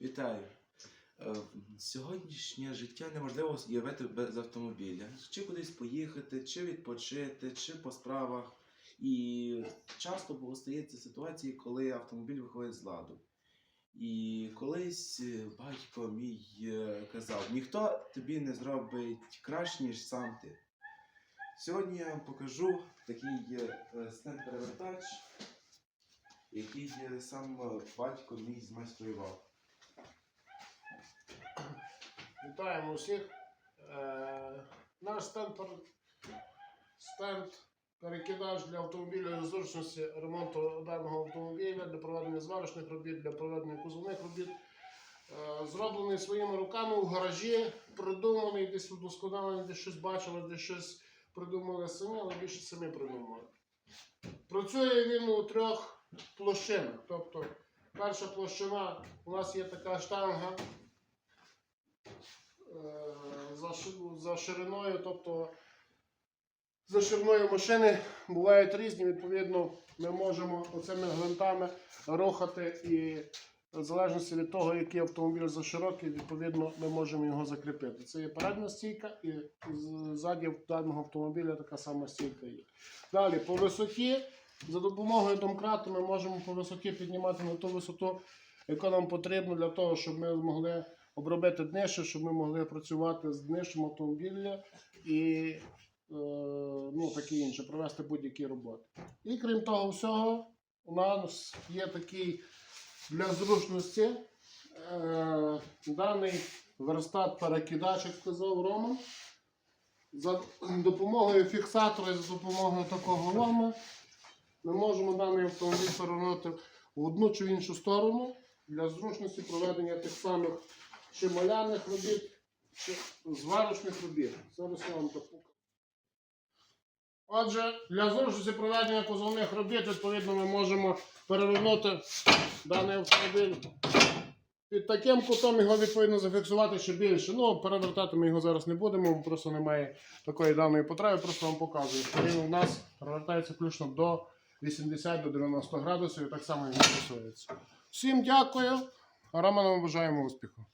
Вітаю. Е, Сьогоднішнє життя неможливо уявити без автомобіля. Чи кудись поїхати, чи відпочити, чи по справах. І часто стається ситуації, коли автомобіль виходить з ладу. І колись е, батько мій е, казав: ніхто тобі не зробить краще, ніж сам ти. Сьогодні я вам покажу такий стенд-перевертач, який е, сам е, батько мій змайстрував. Вітаємо усіх. Е, наш стенд, стенд перекидач для автомобіля зручності ремонту даного автомобіля для проведення зварочних робіт, для проведення кузовних робіт. Е, зроблений своїми руками у гаражі, придуманий, десь удосконалений, десь щось бачили, десь щось придумали самі, але більше самі придумали. Працює він у трьох площинах. Тобто, перша площина у нас є така штанга за шириною, тобто за шириною машини бувають різні. Відповідно, ми можемо оцими гвинтами рухати і в залежності від того, який автомобіль за широкий, відповідно, ми можемо його закріпити. Це є передня стійка, і ззаді даного автомобіля така сама стійка є. Далі по висоті. За допомогою домкрату ми можемо по висоті піднімати на ту висоту, яка нам потрібна для того, щоб ми змогли обробити днище, щоб ми могли працювати з днищем автомобіля і е, ну, таке інше, провести будь-які роботи. І крім того всього, у нас є такий для зручності е, даний верстат перекидач, як сказав Роман. За допомогою фіксатора і за допомогою такого лома ми можемо даний автомобіль перевернути в одну чи в іншу сторону для зручності проведення тих самих чи маляних робіт, чи зварочних робіт. Зараз я вам так. Отже, для зручності проведення кузовних робіт, відповідно, ми можемо перевернути даний автомобіль під таким кутом його відповідно зафіксувати ще більше. Ну, перевертати ми його зараз не будемо, просто немає такої даної потреби, просто вам показую. Він у нас перевертається включно до 80 до 90 градусів і так само він стосується. Всім дякую, Роману бажаємо успіху.